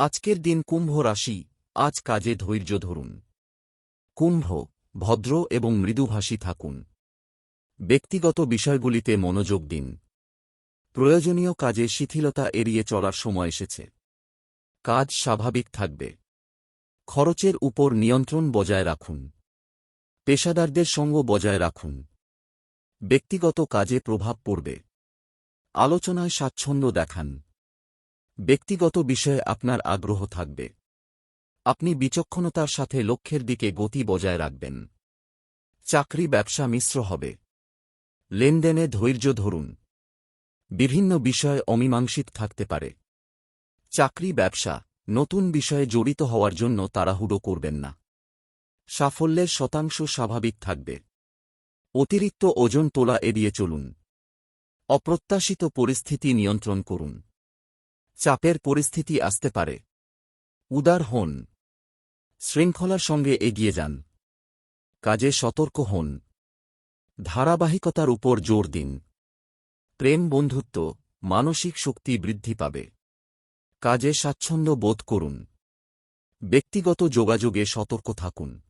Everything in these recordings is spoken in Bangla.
আজকের দিন কুম্ভ রাশি, আজ কাজে ধৈর্য ধরুন। কুম্ভ, ভদ্র এবং মৃদুভাষী থাকুন। ব্যক্তিগত বিষয়গুলিতে মনোযোগ দিন। প্রয়োজনীয় কাজে শিথিলতা এড়িয়ে চলার সময় এসেছে। কাজ স্বাভাবিক থাকবে। খরচের উপর নিয়ন্ত্রণ বজায় রাখুন। পেশাদারদের সঙ্গ বজায় রাখুন। ব্যক্তিগত কাজে প্রভাব পড়বে। আলোচনায় স্বাচ্ছন্দ্য দেখান। ব্যক্তিগত বিষয়ে আপনার আগ্রহ থাকবে। আপনি বিচক্ষণতার সাথে লক্ষ্যের দিকে গতি বজায় রাখবেন। চাকরি ব্যবসা মিশ্র হবে। লেনদেনে ধৈর্য ধরুন। বিভিন্ন বিষয়ে অমীমাংসিত থাকতে পারে। চাকরি ব্যবসা নতুন বিষয়ে জড়িত হওয়ার জন্য তাড়াহুড়ো করবেন না। সাফল্যের শতাংশ স্বাভাবিক থাকবে। অতিরিক্ত ওজন তোলা এড়িয়ে চলুন। অপ্রত্যাশিত পরিস্থিতি নিয়ন্ত্রণ করুন। চাপের পরিস্থিতি আসতে পারে। উদার হন। শৃঙ্খলার সঙ্গে এগিয়ে যান। কাজে সতর্ক হন। ধারাবাহিকতার উপর জোর দিন। প্রেম বন্ধুত্ব, মানসিক শক্তি বৃদ্ধি পাবে। কাজে স্বাচ্ছন্দ্য বোধ করুন। ব্যক্তিগত যোগাযোগে সতর্ক থাকুন।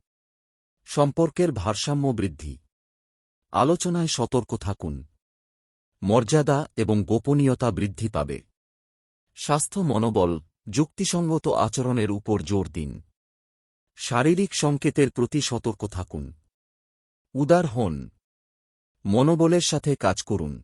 সম্পর্কের ভারসাম্য বৃদ্ধি। আলোচনায় সতর্ক থাকুন। মর্যাদা এবং গোপনীয়তা বৃদ্ধি পাবে। স্বাস্থ্য মনোবল, যুক্তিসঙ্গত আচরণের উপর জোর দিন। শারীরিক সংকেতের প্রতি সতর্ক থাকুন। উদার হন। মনোবলের সাথে কাজ করুন।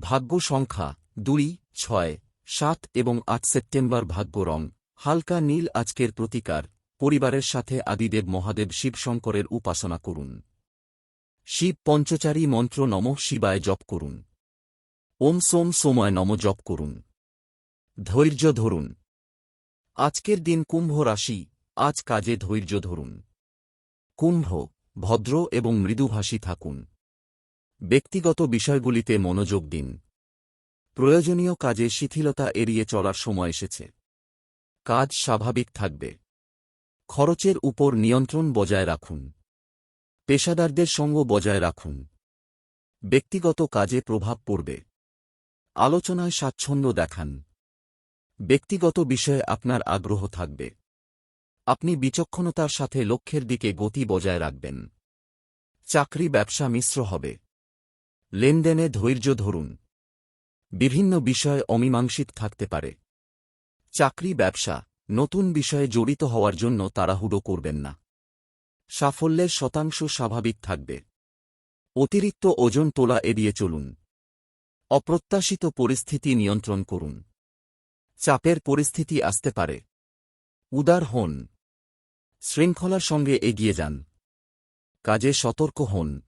ভাগ্য সংখ্যা, দুই, ছয়, সাত এবং আট সেপ্টেম্বর ভাগ্য রং, হালকা নীল আজকের প্রতিকার, পরিবারের সাথে আদিদেব মহাদেব শিবশঙ্করের উপাসনা করুন। শিব পঞ্চচারী মন্ত্র নম শিবায় জপ করুন। ওম সোম সময় নম জপ করুন। ধৈর্য ধরুন। আজকের দিন কুম্ভ রাশি, আজ কাজে ধৈর্য ধরুন। কুম্ভ, ভদ্র এবং মৃদুভাষী থাকুন। ব্যক্তিগত বিষয়গুলিতে মনোযোগ দিন। প্রয়োজনীয় কাজে শিথিলতা এড়িয়ে চলার সময় এসেছে। কাজ স্বাভাবিক থাকবে। খরচের উপর নিয়ন্ত্রণ বজায় রাখুন। পেশাদারদের সঙ্গ বজায় রাখুন। ব্যক্তিগত কাজে প্রভাব পড়বে। আলোচনায় স্বাচ্ছন্দ্য দেখান। ব্যক্তিগত বিষয়ে আপনার আগ্রহ থাকবে। আপনি বিচক্ষণতার সাথে লক্ষ্যের দিকে গতি বজায় রাখবেন। চাকরি ব্যবসা মিশ্র হবে। লেনদেনে ধৈর্য ধরুন। বিভিন্ন বিষয়ে অমীমাংসিত থাকতে পারে। চাকরি ব্যবসা নতুন বিষয়ে জড়িত হওয়ার জন্য তাড়াহুড়ো করবেন না। সাফল্যের শতাংশ স্বাভাবিক থাকবে। অতিরিক্ত ওজন তোলা এড়িয়ে চলুন। অপ্রত্যাশিত পরিস্থিতি নিয়ন্ত্রণ করুন। চাপের পরিস্থিতি আসতে পারে। উদার হন। শৃঙ্খলার সঙ্গে এগিয়ে যান। কাজে সতর্ক হন।